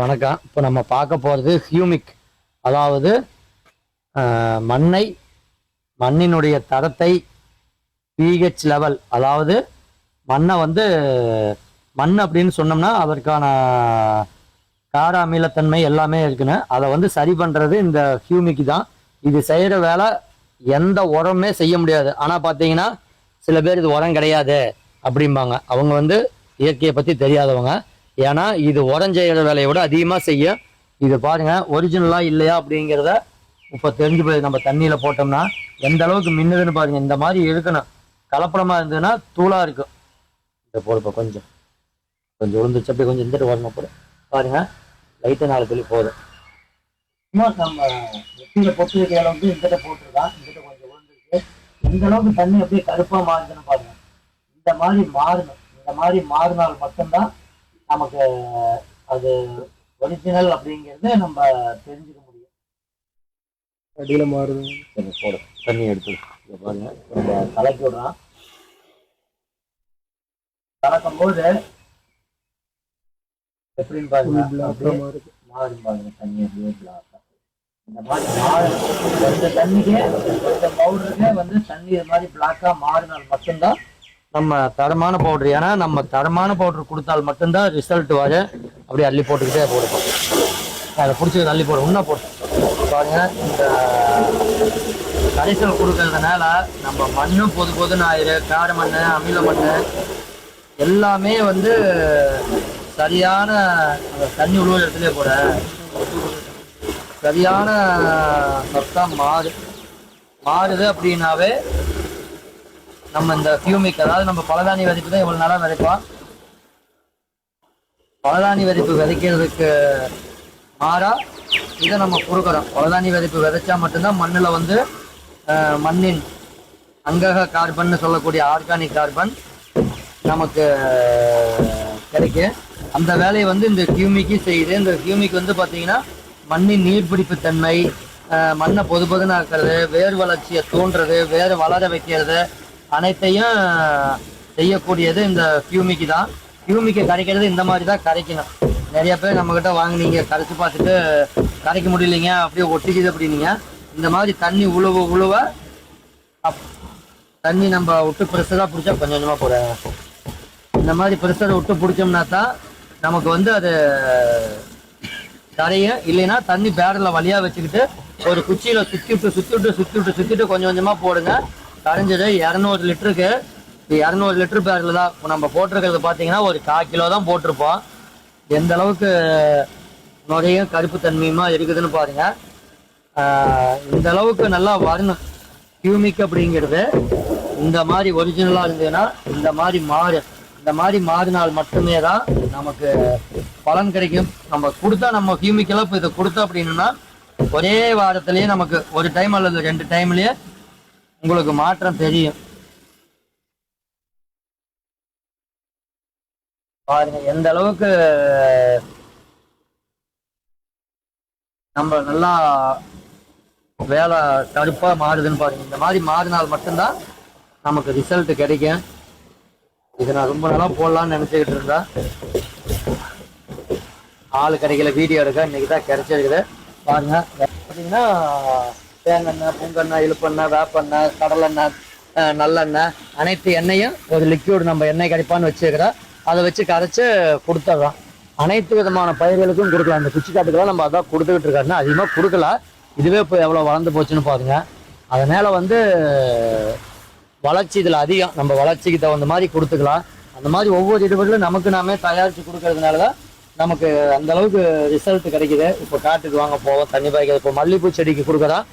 வணக்கம் இப்போ நம்ம பார்க்க போகிறது ஹியூமிக். அதாவது மண்ணை மண்ணினுடைய தரத்தை பிஹெச் லெவல் அதாவது மண்ணை வந்து மண் அப்படின்னு சொன்னோம்னா அதற்கான கார அமிலத்தன்மை எல்லாமே இருக்குன்னு. அதை வந்து சரி பண்ணுறது இந்த ஹியூமிக் தான். இது செய்கிற வேலை எந்த உரமே செய்ய முடியாது. ஆனால் பார்த்தீங்கன்னா சில பேர் இது உரம் கிடையாது அப்படிம்பாங்க. அவங்க வந்து இயற்கையை பற்றி தெரியாதவங்க. ஏன்னா இது உரம் செய்கிற வேலையை விட அதிகமாக செய்யும் இது பாருங்க ஒரிஜினலாக இல்லையா அப்படிங்கிறத இப்போ தெரிஞ்சு போய் நம்ம தண்ணியில் போட்டோம்னா எந்த அளவுக்கு மின்னுதுன்னு பாருங்க. இந்த மாதிரி இருக்கணும் கலப்படமாக இருந்ததுன்னா தூளாக இருக்கும். இதை போடுப்பா கொஞ்சம். கொஞ்சம் உளுந்துச்சு அப்படியே கொஞ்சம் இந்த வரணும் போட. பாருங்க லைட்டு நாலு துளி போதும். இன்னும் நம்ம வெட்டியில் பொட்டு வைக்கிற அளவுக்கு இங்கிட்ட போட்டிருக்கான். இங்கிட்ட கொஞ்சம் உளுந்துருக்கு எந்த அளவுக்கு தண்ணி அப்படியே கருப்பாக மாறுதுன்னு பாருங்க. இந்த மாதிரி மாறணும். இந்த மாதிரி மாறினால் மட்டும்தான் நமக்கு அது ஒரிஜினல் அப்படிங்கிறது நம்ம தெரிஞ்சுக்க முடியும். அடியில மாறுது. சரி போடு. தண்ணி எடுத்து பாருங்க. நம்ம கலக்கி விடுறான். கலக்கும் போது எப்படின்னு பாருங்க. அப்படியே மாறுது. மாறி பாருங்க. தண்ணி அப்படியே இந்த மாதிரி மாறு தண்ணிக்கே பவுடருக்கே வந்து தண்ணி இது மாதிரி பிளாக்கா மாறினால் மட்டும்தான் நம்ம தரமான பவுடர் ஏன்னா நம்ம தரமான பவுடர் கொடுத்தால் மட்டும்தான் ரிசல்ட் வர அப்படியே அள்ளி போட்டுக்கிட்டே போடுவோம். அதை பிடிச்சது அள்ளி போடும் இன்னும் போட்டு இந்த கரைசல் கொடுக்கறதுனால நம்ம மண்ணும் பொது பொதுன்னு ஆயிரு கார மண் அமில மண் எல்லாமே வந்து சரியான அந்த தண்ணி உழுவுற இடத்துலேயே போட சரியான சத்தம் மாறு. மாறுது அப்படின்னாவே நம்ம இந்த கியூமிக் அதாவது நம்ம பலதானி விதைப்பு தான் இவ்வளவு நாளா விதைப்போம் பலதானி விதைப்பு விதைக்கிறதுக்கு மாறா இதை நம்ம கொடுக்குறோம் பலதானி விதைப்பு விதைச்சா மட்டும்தான் மண்ணில் வந்து மண்ணின் அங்கக கார்பன் சொல்லக்கூடிய ஆர்கானிக் கார்பன் நமக்கு கிடைக்கும். அந்த வேலையை வந்து இந்த கியூமிக்கு செய்யுது. இந்த கியூமிக் வந்து பார்த்தீங்கன்னா மண்ணின் நீர்பிடிப்பு தன்மை மண்ணை பொது பொதுன்னு ஆக்குறது வேர் வளர்ச்சியை தோன்றது வேர் வளர வைக்கிறது அனைத்தையும் செய்யக்கூடியது இந்த கியூமிக்கு தான். கியூமிக்கு கரைக்கிறது இந்த மாதிரி தான் கரைக்கணும். நிறைய பேர் நம்மக்கிட்ட வாங்குனீங்க கரைச்சி பார்த்துட்டு கரைக்க முடியலைங்க அப்படியே ஒட்டிக்குது அப்படின்னீங்க. இந்த மாதிரி தண்ணி உழுவ உழுவ அப்- தண்ணி நம்ம விட்டு ப்ரெஷராக பிடிச்சா கொஞ்சம் கொஞ்சமாக போட. இந்த மாதிரி ப்ரெஷரை விட்டு பிடிச்சோம்னா தான் நமக்கு வந்து அது தரையும் இல்லைன்னா தண்ணி பேரலில் வழியாக வச்சுக்கிட்டு ஒரு குச்சியில் சுற்றி விட்டு சுற்றி விட்டு சுற்றி விட்டு சுற்றிட்டு கொஞ்சம் கொஞ்சமாக போடுங்க. கரைஞ்சது இரநூறு லிட்டருக்கு. இரநூறு லிட்டர் பேரில் தான். நம்ம போட்டிருக்கிறது பார்த்தீங்கன்னா ஒரு கால் கிலோ தான் போட்டிருப்போம். எந்த அளவுக்கு நுரையும் கருப்பு தன்மையுமா இருக்குதுன்னு பாருங்க. ஆஹ் இந்த அளவுக்கு நல்லா வரணும். கியூமிக் அப்படிங்கிறது இந்த மாதிரி ஒரிஜினலாக இருந்ததுன்னா இந்த மாதிரி மாறு இந்த மாதிரி மாறினால் மட்டுமே தான் நமக்கு பலன் கிடைக்கும். நம்ம கொடுத்தா நம்ம கியூமிக்கெல்லாம் இப்போ இதை கொடுத்தோம் அப்படின்னா ஒரே வாரத்திலேயே நமக்கு ஒரு டைம் அல்லது ரெண்டு டைம்லயே உங்களுக்கு மாற்றம் தெரியும். பாருங்க எந்த அளவுக்கு நம்ம நல்லா வேலை கடுப்பா மாறுதுன்னு பாருங்க. இந்த மாதிரி மாறினால் மட்டும்தான் நமக்கு ரிசல்ட் கிடைக்கும். இது நான் ரொம்ப நாளாக போடலாம்னு நினச்சிக்கிட்டு இருந்தேன் ஆள் கிடைக்கல வீடியோ எடுக்க. இன்னைக்கு தான் கிடைச்சிருக்குது. பாருங்க பார்த்தீங்கன்னா தேங்காய் பூங்கெண்ணெய் இழுப்பெண்ணெய் வேப்பெண்ணெய் கடலெண்ணெய் நல்லெண்ணெய் அனைத்து எண்ணெயும் ஒரு லிக்யூட் நம்ம எண்ணெய் கிடைப்பான்னு வச்சுக்கிறோம் அதை வச்சு கரைச்சி கொடுத்துட்றோம் அனைத்து விதமான பயிர்களுக்கும் கொடுக்கலாம். இந்த குச்சி காட்டுக்கெல்லாம் நம்ம அதான் கொடுத்துக்கிட்டு இருக்காருன்னா அதிகமாக கொடுக்கல. இதுவே இப்போ எவ்வளோ வளர்ந்து போச்சுன்னு பாருங்க. அதனால் வந்து வளர்ச்சி இதில் அதிகம். நம்ம வளர்ச்சிக்கு தகுந்த மாதிரி கொடுத்துக்கலாம். அந்த மாதிரி ஒவ்வொரு இடுபொருளும் நமக்கு நாமே தயாரித்து கொடுக்கறதுனால தான் நமக்கு அந்த அளவுக்கு ரிசல்ட் கிடைக்குது. இப்போ காட்டுக்கு வாங்க போவோம் தண்ணி பாய்க்கிறது. இப்போ மல்லிகைப்பூ செடிக்கு கொடுக்குறோம்.